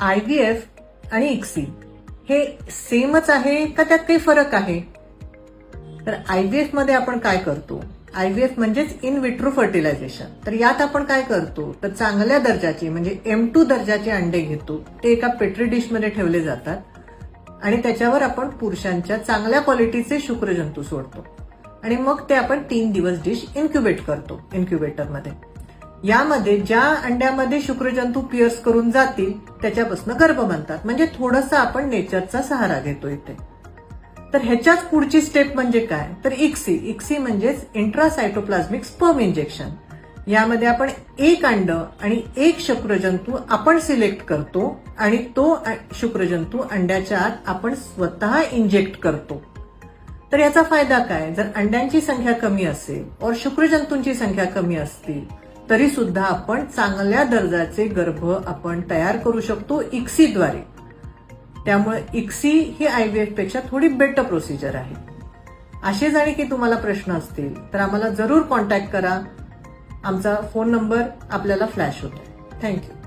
I V F आणि ICSI. हे सेमच आहे का त्यात काही फरक आहे? तर आय व्ही एफमध्ये आपण काय करतो? आय व्ही एफ म्हणजेच इन विट्रो फर्टिलायझेशन. तर यात आपण काय करतो? तर चांगल्या दर्जाचे म्हणजे एम टू दर्जाचे अंडे घेतो. ते एका पेट्री डिशमध्ये ठेवले जातात. आणि त्याच्यावर आपण पुरुषांच्या चांगल्या क्वालिटीचे शुक्रजंतू सोडतो. आणि मग ते आपण तीन दिवस डिश इन्क्युबेट करतो इन्क्युबेटरमध्ये. यामध्ये ज्या अंड्यामध्ये शुक्रजंतू पिअर्स करून जातील त्याच्यापासून गर्भ बनतात. म्हणजे थोडंसं आपण नेचरचा सहारा घेतो इथे. तर ह्याच्याच पुढची स्टेप म्हणजे काय? तर इक्सी इक्सी म्हणजेच इंट्रासायटोप्लाझ्मिक स्पर्म इंजेक्शन यामध्ये आपण एक अंड आणि एक शुक्रजंतू आपण सिलेक्ट करतो आणि तो शुक्रजंतू अंड्याच्या आत आपण स्वतः इंजेक्ट करतो. तर याचा फायदा काय? जर अंड्यांची संख्या कमी असेल और शुक्रजंतूंची संख्या कमी असतील तरी सुद्धा आपण चांगल्या दर्जाचे गर्भ आपण तयार करू शकतो इक्सीद्वारे. त्यामुळे इक्सी ही आय डी पेक्षा थोडी बेटर प्रोसिजर आहे. असे जाणे की तुम्हाला प्रश्न असतील तर आम्हाला जरूर कॉन्टॅक्ट करा. आमचा फोन नंबर आपल्याला फ्लॅश होतो थँक्यू